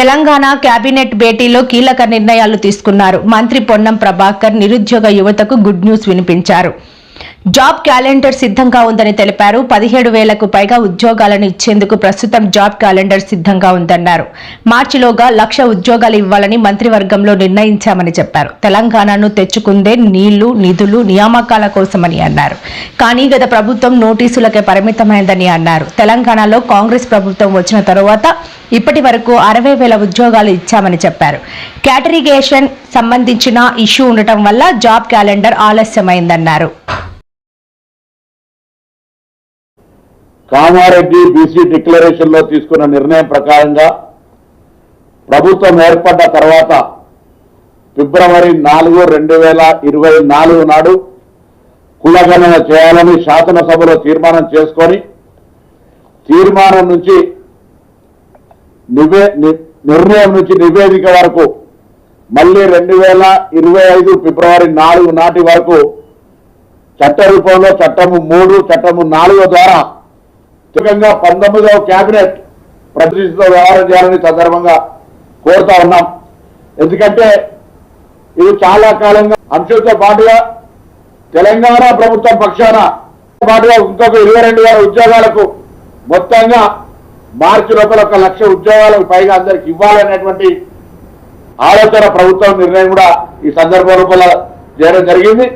Telangana cabinet భేటీలో కీలక నిర్ణయాలు తీసుకున్నారు. మంత్రి పొన్నం ప్రభాకర్ నిరుద్యోగ యువతకు గుడ్ న్యూస్ వినిపించారు. జాబ్ క్యాలెండర్ సిద్ధంగా ఉందని తెలిపారు. పదిహేడు వేలకు పైగా ఉద్యోగాలను ఇచ్చేందుకు ప్రస్తుతం జాబ్ క్యాలెండర్ సిద్ధంగా ఉందన్నారు. మార్చిలోగా లక్ష ఉద్యోగాలు ఇవ్వాలని మంత్రివర్గంలో నిర్ణయించామని చెప్పారు. తెలంగాణను తెచ్చుకుందే నీళ్ళు నిధులు నియామకాల కోసమని అన్నారు. కానీ గత ప్రభుత్వం నోటీసులకే పరిమితమైందని అన్నారు. తెలంగాణలో కాంగ్రెస్ ప్రభుత్వం వచ్చిన తరువాత ఇప్పటి వరకు అరవై వేల ఉద్యోగాలు ఇచ్చామని చెప్పారు. క్యాటరిగేషన్ సంబంధించిన ఇష్యూ ఉండటం వల్ల జాబ్ క్యాలెండర్ ఆలస్యమైందన్నారు. కామారెడ్డి బీసీ డిక్లరేషన్లో తీసుకున్న నిర్ణయం ప్రకారంగా ప్రభుత్వం ఏర్పడ్డ తర్వాత ఫిబ్రవరి నాలుగు రెండు వేల ఇరవై నాలుగు నాడు కులగణన చేయాలని శాసనసభలో తీర్మానం చేసుకొని తీర్మానం నుంచి నివే ని- నిర్ణయం నుంచి నివేదిక వరకు మళ్ళీ రెండు వేల ఇరవై ఐదు ఫిబ్రవరి నాలుగు నాటి వరకు చట్ట రూపంలో చట్టము మూడు చట్టము నాలుగు ద్వారా ముఖ్యంగా పంతొమ్మిదవ కేబినెట్ ప్రతినిధితో వ్యవహారం చేయాలని సందర్భంగా కోరుతా ఉన్నాం. ఎందుకంటే ఇది చాలా కాలంగా అంశంతో పాటుగా తెలంగాణ ప్రభుత్వం పక్షాన పాటుగా ఇంకొక ఇరవై రెండు వేల ఉద్యోగాలకు మొత్తంగా మార్చి లోపల ఒక లక్ష ఉద్యోగాలకు పైగా అందరికి ఇవ్వాలనేటువంటి ఆలోచన ప్రభుత్వం నిర్ణయం కూడా ఈ సందర్భ లోపల చేయడం జరిగింది.